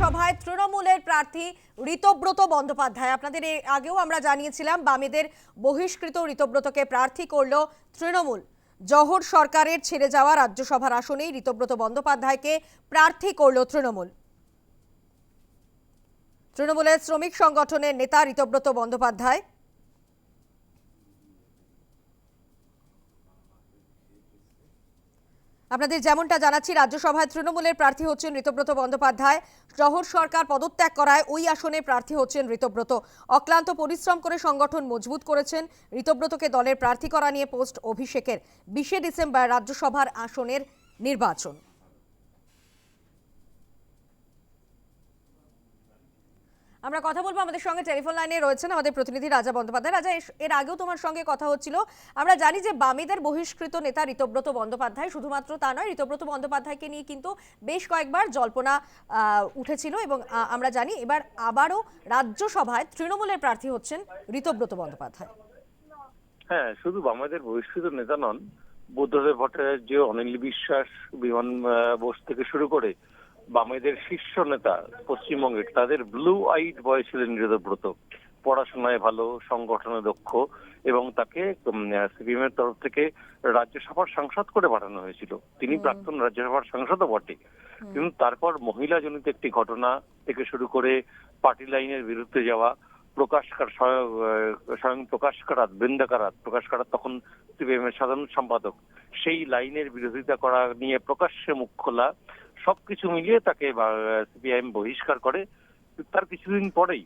রাজ্যসভায় তৃণমূলের প্রার্থী ঋতব্রত বন্দ্যোপাধ্যায়। আপনাদের আগেও আমরা জানিয়েছিলাম, বামেদের বহিষ্কৃত ঋতব্রতকে প্রার্থী করল তৃণমূল। জহর সরকারের ছেড়ে যাওয়া রাজ্যসভার আসনেই ঋতব্রত বন্দ্যোপাধ্যায়কে প্রার্থী করল তৃণমূল। তৃণমূলের শ্রমিক সংগঠনের নেতা ঋতব্রত বন্দ্যোপাধ্যায় আপনাদের যেমনটা জানাচ্ছি, রাজ্যসভায় তৃণমূলের প্রার্থী হচ্ছেন ঋতব্রত বন্দ্যোপাধ্যায়। শহর সরকার পদত্যাগ করায় ওই আসনে প্রার্থী হচ্ছেন ঋতব্রত। অক্লান্ত পরিশ্রম করে সংগঠন মজবুত করেছেন। ঋতব্রতকে দলের প্রার্থী করা নিয়ে পোস্ট অভিষেকের বিশে ডিসেম্বর রাজ্যসভার আসনের নির্বাচন। আমরা কথা বলব আমাদের সঙ্গে টেলিফোন লাইনে রয়েছেন আমাদের প্রতিনিধি রাজা বন্দ্যোপাধ্যায়। রাজা এর আগেও তোমার সঙ্গে কথা হচ্ছিল। আমরা জানি যে বামেদের বহিষ্কৃত নেতা ঋতব্রত বন্দ্যোপাধ্যায়। শুধুমাত্র তা নয়, ঋতব্রত বন্দ্যোপাধ্যায়কে নিয়ে কিন্তু বেশ কয়েকবার জল্পনা উঠেছিল এবং আমরা জানি এবার আবারও রাজ্যসভায় তৃণমূলের প্রার্থী হচ্ছেন ঋতব্রত বন্দ্যোপাধ্যায়। হ্যাঁ শুধু বামেদের বহিষ্কৃত নেতা নন, বুদ্ধদেব ভট্টাচার্য, অনিল বিশ্বাস বিমান বোস থেকে শুরু করে বামেদের শীর্ষ নেতা পশ্চিমবঙ্গের তাদের ব্লু আইড বয় ছিলেন ঋতব্রত পড়াশোনায় ভালো সংগঠনে দক্ষ এবং তাকে সিপিএম এর তরফ থেকে রাজ্যসভার সাংসদ করে পাঠানো হয়েছিল। তিনি প্রাক্তন রাজ্যসভার সাংসদও বটে। কিন্তু তারপর মহিলা জনিত একটি ঘটনা থেকে শুরু করে পার্টি লাইনের বিরুদ্ধে যাওয়া প্রকাশ কার- স্বয়ং স্বয়ং প্রকাশ কারাত বৃন্দা কারাত প্রকাশ কারাত তখন সিপিএম এর সাধারণ সম্পাদক। সেই লাইনের বিরোধিতা করা নিয়ে প্রকাশ্যে মুখ খোলা সবকিছু মিলিয়ে তাকে সিপিআইএম বহিষ্কার করে। তার কিছুদিন পরেই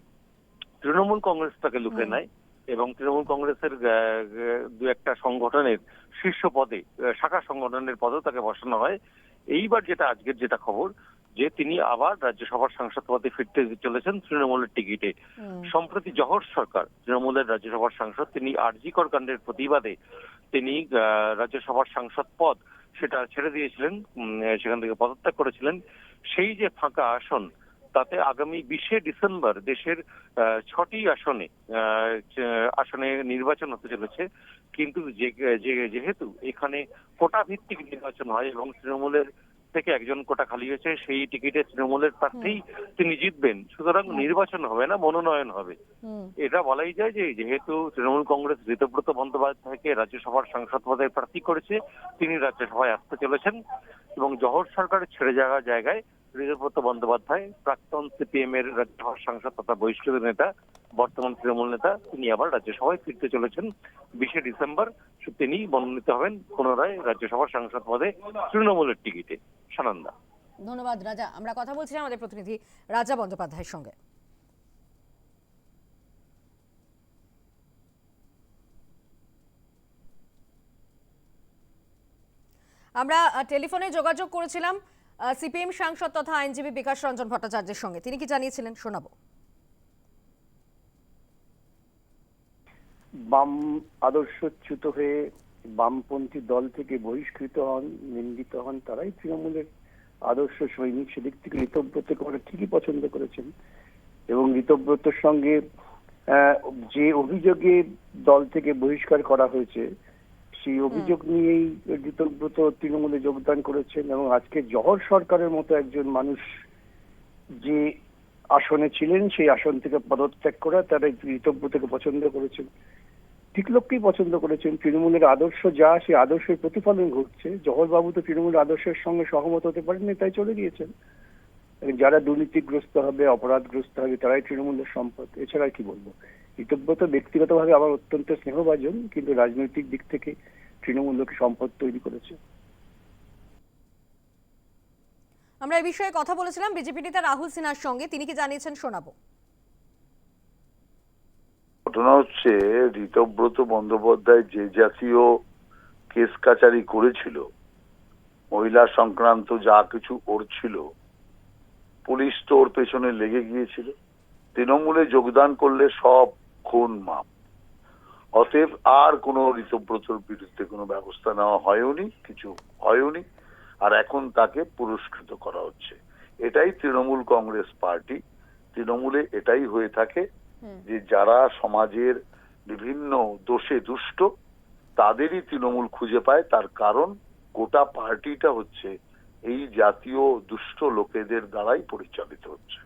তৃণমূল কংগ্রেস তাকে লুকে নেয় এবং তৃণমূল কংগ্রেসের দু একটা সংগঠনের শীর্ষ পদে শাখা সংগঠনের পদেও তাকে বসানো হয়। এইবার যেটা আজকের যেটা খবর যে তিনি আবার রাজ্যসভার সাংসদ পদে ফিরতে চলেছেন তৃণমূলের টিকিটে। সম্প্রতি জহর সরকার তৃণমূলের রাজ্যসভার সাংসদ তিনি আরজিকর কাণ্ডের প্রতিবাদে তিনি রাজ্যসভার সাংসদ পদ সেটা ছেড়ে দিয়েছিলেন সেখান থেকে পদত্যাগ করেছিলেন। সেই যে ফাঁকা আসন তাতে আগামী বিশে ডিসেম্বর দেশের আহ, ছটি আসনে আসনে নির্বাচন হতে চলেছে। কিন্তু যেহেতু এখানে কোটা ভিত্তিক নির্বাচন হয় এবং তৃণমূলের থেকে একজন কোটা খালি হয়েছে সেই টিকিটে তৃণমূলের প্রার্থী তিনি জিতবেন। সুতরাং নির্বাচন হবে না মনোনয়ন হবে। এটা বলাই যায় যে যেহেতু তৃণমূল কংগ্রেস ঋতব্রত বন্দ্যোপাধ্যায়কে রাজ্যসভার সাংসদ পদে প্রার্থী করেছে তিনি রাজ্যসভায় আসতে চলেছেন এবং জহর সরকারের ছেড়ে যাওয়া জায়গায় ঋতব্রত বন্দ্যোপাধ্যায় প্রাক্তন সিপিএম এর রাজ্যসভার সাংসদ তথা বহিষ্কৃত নেতা বর্তমান তৃণমূল নেতা, তিনি আবার রাজ্যসভায় ফিরতে চলেছেন। বিশে ডিসেম্বর তিনি মনোনীত হবেন পুনরায় রাজ্যসভার সাংসদ পদে তৃণমূলের টিকিটে। সানন্দা। ধন্যবাদ, রাজা। আমরা কথা বলছিলাম আমাদের প্রতিনিধি রাজা বন্দ্যোপাধ্যায়ের সঙ্গে। আমরা টেলিফোনে যোগাযোগ করেছিলাম সিপিএম সাংসদ তথা আইনজীবী বিকাশ রঞ্জন ভট্টাচার্যের সঙ্গে। তিনি কি জানিয়েছিলেন? শোনাবো। বাম আদর্শচ্যুত হয়ে বামপন্থী দল থেকে বহিষ্কৃত হন নিন্দিত হন তারাই তৃণমূলের আদর্শ সৈনিক। সেদিক থেকে ঋতব্রতকে ওরা ঠিকই পছন্দ করেছেন। এবং ঋতব্রতর সঙ্গে যে অভিযোগে দল থেকে বহিষ্কার করা হয়েছে সেই অভিযোগ নিয়েই ঋতব্রত তৃণমূলে যোগদান করেছেন এবং আজকে জহর সরকারের মতো একজন মানুষ যে আসনে ছিলেন সেই আসন থেকে পদত্যাগ করা তারা ঋতব্রতকে পছন্দ করেছেন। ঠিক লোককেই পছন্দ করেছেন তৃণমূলের আদর্শ যা সেই আদর্শের প্রতিফলন ঘটছে। জহরবাবু তো তৃণমূলের আদর্শের সঙ্গে সহমত হতে পারেননি, তাই চলে গিয়েছেন। যারা দুর্নীতিগ্রস্ত হবে, অপরাধগ্রস্ত হবে, তারাই তৃণমূলের সম্পদ। এছাড়া কি বলব? ঋতব্রত ব্যক্তিগতভাবে আমার অত্যন্ত স্নেহভাজন, কিন্তু রাজনৈতিক দিক থেকে তৃণমূলকে সম্পদ তৈরি করেছে। আমরা এই বিষয়ে কথা বলেছিলাম। বিজেপি নেতা রাহুল সিনহার সঙ্গে। তিনি কি জানিয়েছেন শোনাবো? ঘটনা হচ্ছে, ঋতব্রত বন্দ্যোপাধ্যায় যে জাতীয় কেস কাচারি করেছিল, মহিলা সংক্রান্ত যা কিছু ওর ছিল, পুলিশ তো ওর পেছনে লেগে গিয়েছিল। তৃণমূলে যোগদান করলে সব খুন মাপ। অতএব আর কোনো ঋতব্রতর বিরুদ্ধে কোনো ব্যবস্থা নেওয়া হয়ওনি কিছু হয়ওনি আর এখন তাকে পুরস্কৃত করা হচ্ছে। এটাই তৃণমূল কংগ্রেস পার্টি। তৃণমূলে এটাই হয়ে থাকে। যে যারা সমাজের বিভিন্ন দোষে দুষ্ট, তাদেরই তৃণমূল খুঁজে পায়। তার কারণ গোটা পার্টিটা হচ্ছে এই জাতীয় দুষ্ট লোকেদের দ্বারাই পরিচালিত হচ্ছে।